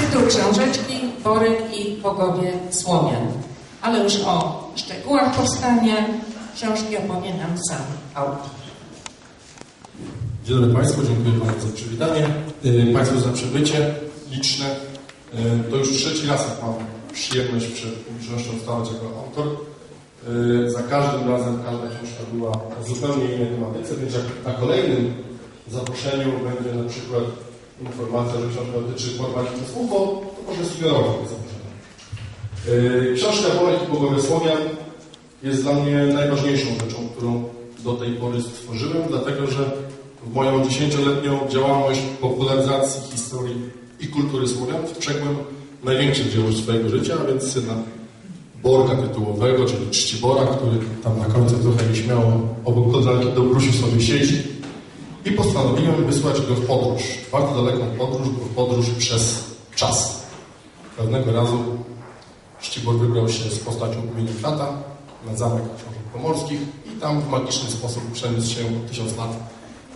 Tytuł książeczki Borek i Bogowie Słomian. Ale już o szczegółach powstania książki opowie nam sam autor. Dzień dobry Państwu, dziękuję bardzo za przywitanie. Yy, Państwu za przybycie liczne. Yy, To już trzeci raz, jak mam przyjemność przed publicznością stanąć jako autor. Yy, Za każdym razem każda książka była o zupełnie innej tematyce, więc jak na kolejnym zaproszeniu będzie na przykład informacja, że książka dotyczy porwania przez UFO, to proszę sugerować to zaproszenie. Yy, Książka Borek i Bogowie jest dla mnie najważniejszą rzeczą, którą do tej pory stworzyłem, dlatego że w moją dziesięcioletnią działalność popularyzacji historii i kultury Słowian wstrzegłem największe dzieło swojego życia, a więc syna Borga tytułowego, czyli Czcibora, który tam na końcu trochę nieśmiało obok kodralki do Brusi sobie siedzi i postanowiłem wysłać go w podróż, bardzo daleką podróż, bo podróż przez czas. Pewnego razu Szczibor wybrał się z postacią imienia Tata na zamek książek pomorskich i tam w magiczny sposób przeniósł się tysiąc lat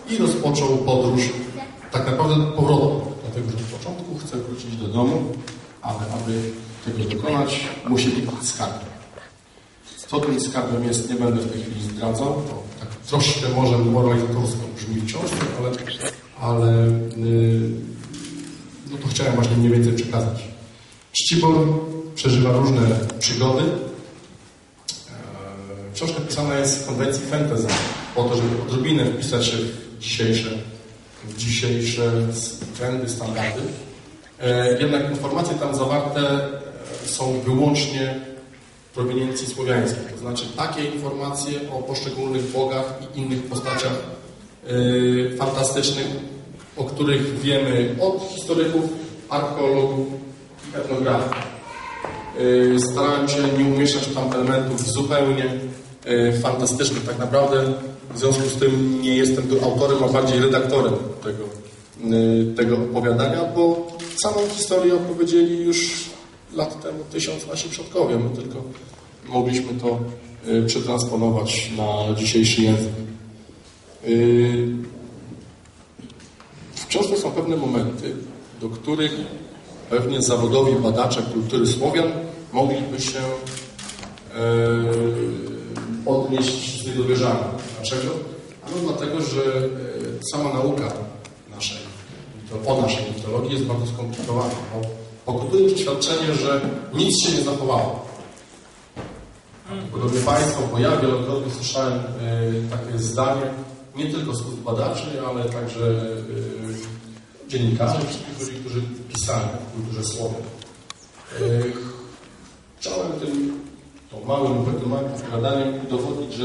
i rozpoczął podróż tak naprawdę powrotu, dlatego że w początku chce wrócić do domu, ale aby tego dokonać, musi wykupić skarb. Co tym skarbem jest, nie będę w tej chwili zdradzał, tak troszkę może moralizatorsko brzmi w książce, ale, ale yy, no to chciałem właśnie mniej więcej przekazać. Czcibor przeżywa różne przygody. Eee, Książka pisana jest w konwencji fantasy, po to, żeby odrobinę wpisać się w dzisiejsze, w dzisiejsze trendy, standardy. Eee, Jednak informacje tam zawarte e, są wyłącznie proweniencji słowiańskiej, to znaczy takie informacje o poszczególnych bogach i innych postaciach e, fantastycznych, o których wiemy od historyków, archeologów i etnografów. Yy, Starałem się nie umieszczać tam elementów zupełnie yy, fantastycznych. Tak naprawdę w związku z tym nie jestem tu autorem, a bardziej redaktorem tego, yy, tego opowiadania, bo samą historię opowiedzieli już lat temu tysiąc nasi przodkowie. My tylko mogliśmy to yy, przetransponować na dzisiejszy język. Yy, W książce są pewne momenty, do których pewnie zawodowi badacze kultury Słowian mogliby się e, odnieść z niedowierzaniem. Dlaczego? Ano dlatego, że sama nauka naszej, o naszej mitologii jest bardzo skomplikowana. Pokutuje przeświadczenie, że nic się nie zachowało. Podobnie Państwo, bo ja wielokrotnie słyszałem e, takie zdanie, nie tylko z badaczy, ale także e, dziennikarzy, którzy, którzy pisali w kulturze słowa. E, Chciałem tym, tą małym, małym opowiadaniem udowodnić, że